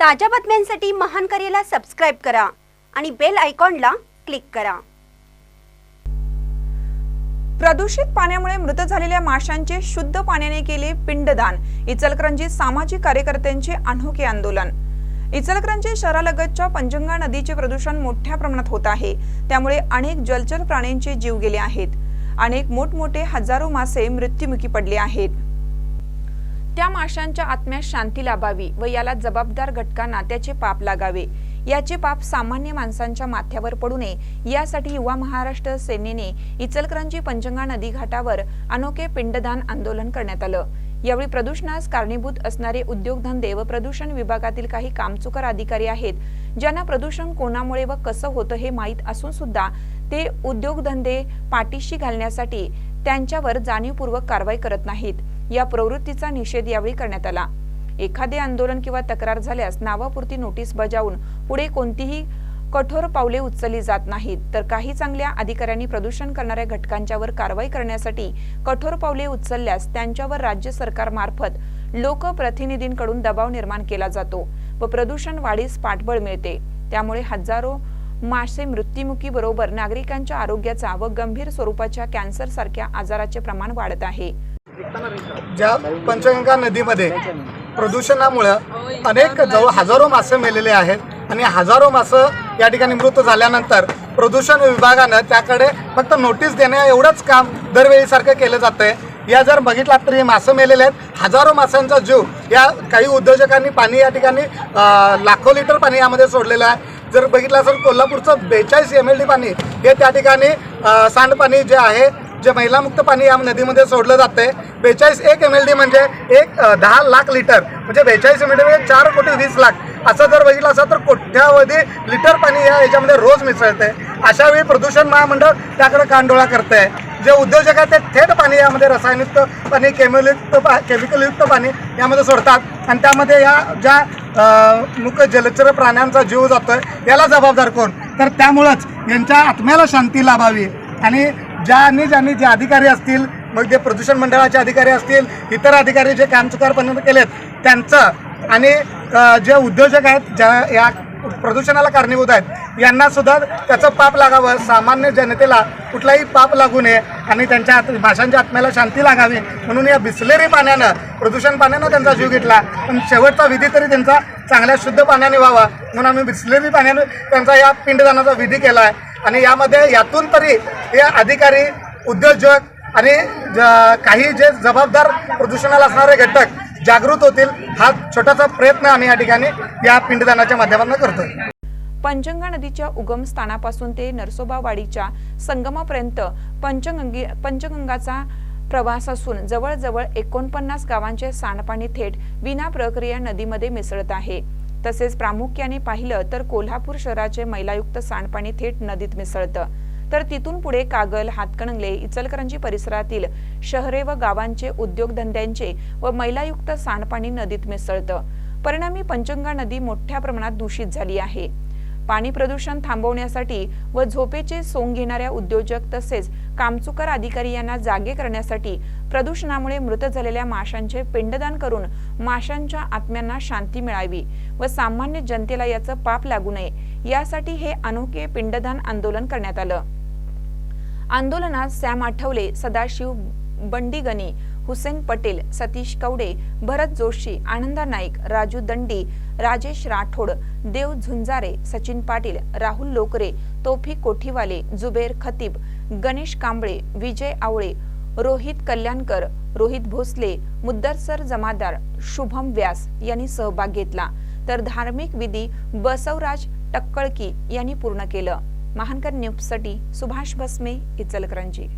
ताज्या बातम्यांसाठी महान करेला सबस्क्राईब करा आणि बेल आयकॉनला क्लिक करा. प्रदूषित पाण्यामुळे मृत झालेल्या माशांचे शुद्ध पाण्याने केले पिंडदान. इचलकरंजी सामाजिक कार्यकर्त्यांचे अनोखे आंदोलन. इचलकरंजी शहरालगतच्या पंजंगा नदीचे प्रदूषण मोठ्या प्रमाणात होत आहे. त्यामुळे अनेक जलचर प्राण्यांचे जीव गेले आहेत. अनेक मोठमोठे हजारो मासे मृत्युमुखी पडले आहेत. त्या माशांच्या आत्म्यास शांती लाभावी व याला जबाबदार घटकांना त्याचे पाप लागावे. याचे पाप सामान्य माणसांच्या माथ्यावर पडू नये. यासाठी युवा महाराष्ट्र सेनेने इचलकरंजी पंचंगा नदी घाटावर अनोखे पिंडदान आंदोलन करण्यात आलं. यावेळी प्रदूषणास कारणीभूत असणारे उद्योगधंदे व प्रदूषण विभागातील काही कामचुकर अधिकारी आहेत ज्यांना प्रदूषण कोणामुळे व कसं होतं हे माहीत असून सुद्धा ते उद्योगधंदे पाठीशी घालण्यासाठी त्यांच्यावर जाणीवपूर्वक कारवाई करत नाहीत. या प्रवृत्तीचा निषेध यावेळी करण्यात आला. एखादे आंदोलन किंवा तक्रार झाल्यास नावापुरती नोटीस बजावून पुढे कोणतीही कठोर पावले उचलली जात नाहीत. तर काही चांगल्या अधिकाऱ्यांनी प्रदूषण करणाऱ्या घटकांच्यावर कारवाई करण्यासाठी कठोर पावले उचलल्यास त्यांच्यावर राज्य सरकारमार्फत लोकप्रतिनिधींकडून दबाव निर्माण केला जातो व प्रदूषण वाढीस पाठबळ मिळते. त्यामुळे हजारो मासे मृत्युमुखी बरोबर नागरिकांच्या आरोग्याचा व गंभीर स्वरूपाच्या कॅन्सर सारख्या आजाराचे प्रमाण वाढत आहे. ज्या पंचगंगा नदीमध्ये प्रदूषणामुळं अनेक जवळ हजारो मासे मेलेले आहेत आणि हजारो मासं या ठिकाणी मृत झाल्यानंतर प्रदूषण विभागानं त्याकडे फक्त नोटीस देण्या एवढंच काम दरवेळीसारखं केलं जातंय. या जर बघितलात तर हे मासे मेलेले आहेत. हजारो माशांचा जीव या काही उद्योजकांनी पाणी या ठिकाणी लाखो लिटर पाणी यामध्ये सोडलेलं आहे. जर बघितलं असेल कोल्हापूरचं बेचाळीस एम एल डी पाणी हे त्या ठिकाणी सांडपाणी जे आहे जे महिलामुक्त पाणी या नदीमध्ये सोडलं जातंय बेचाळीस एक एम एल डी म्हणजे एक दहा लाख लिटर. म्हणजे बेचाळीस एम एल डी म्हणजे चार कोटी वीस लाख. असं जर बघितलं असं तर कोट्यावधी लिटर पाणी या याच्यामध्ये रोज मिसळते अशा वेळी प्रदूषण महामंडळ त्याकडे कांडोळा करते जे उद्योजक आहेत ते थेट पाणी यामध्ये रसायनयुक्त पाणी केमिकलयुक्त पा केमिकलयुक्त पाणी यामध्ये सोडतात. आणि त्यामध्ये या ज्या मुख्य जलचर प्राण्यांचा जीव जातो आहे याला जबाबदार कोण? तर त्यामुळंच यांच्या आत्म्याला शांती लाभावी. आणि ज्यांनी ज्यांनी जे अधिकारी असतील मग जे प्रदूषण मंडळाचे अधिकारी असतील इतर अधिकारी जे कामचुकारपणे केलेत त्यांचं आणि जे उद्योजक आहेत ज्या या प्रदूषणाला कारणीभूत आहेत. यांना सुद्धा त्याचं पाप लागावं. सामान्य जनतेला कुठलाही पाप लागू नये आणि त्यांच्या आत भाषांच्या आत्म्याला शांती लागावी. म्हणून या बिसलेरी पाण्यानं प्रदूषण पाण्यानं त्यांचा जीव घेतला. पण शेवटचा विधी तरी त्यांचा चांगल्या शुद्ध पाण्याने व्हावा. म्हणून आम्ही बिसलेरी पाण्याने त्यांचा या पिंडदानाचा विधी केला आहे आणि यामध्ये यातून तरी हे अधिकारी उद्योजक आणि ज- काही जे जबाबदार प्रदूषणाला असणारे घटक जागृत होतील हा छोटासा प्रयत्न आम्ही या ठिकाणी या पिंडदानाच्या माध्यमातून करतोय पंचगंगा नदीच्या उगम स्थानापासून ते नरसोबावाडीच्या संगमापर्यंत पंचगंगी पंचगंगाचा प्रवास असून जवळजवळ एकोणपन्नास गावांचे सांडपाणी थेट विना प्रक्रिया नदीमध्ये मिसळत आहे. तसेच प्रामुख्याने पाहिलं तर कोल्हापूर शहराचे मैलायुक्त सांडपाणी थेट नदीत मिसळतं. तर तिथून पुढे कागल हातकणंगले इचलकरंजी परिसरातील शहरे व गावांचे उद्योगधंद्यांचे व मैलायुक्त सांडपाणी नदीत मिसळतं. परिणामी पंचगंगा नदी मोठ्या प्रमाणात दूषित झाली आहे. पाणी प्रदूषण थांबवण्यासाठी व झोपेचे सोंग घेणाऱ्या उद्योजक तसेच कामचुकर अधिकारी यांना जागे करण्यासाठी प्रदूषणामुळे मृत झालेल्या माशांचे पिंडदान करून माशांच्या आत्म्यांना शांती मिळावी व सामान्य जनतेला याचं पाप लागू नये. यासाठी हे अनोखे पिंडदान आंदोलन करण्यात आलं. आंदोलनात सॅम आठवले सदाशिव बंडीगणी हुसेन पटेल सतीश कवडे भरत जोशी आनंदा नाईक राजू दंडी राजेश राठोड देव झुंजारे सचिन पाटील राहुल लोकरे तोफिक कोठीवाले जुबेर खतीब गणेश कांबळे विजय आवळे रोहित कल्याणकर रोहित भोसले मुद्दरसर जमादार शुभम व्यास यांनी सहभाग घेतला. तर धार्मिक विधी बसवराज टक्कळकी यांनी पूर्ण केलं. महानकर न्यूजसाठी सुभाष भस्मे इचलकरंजी.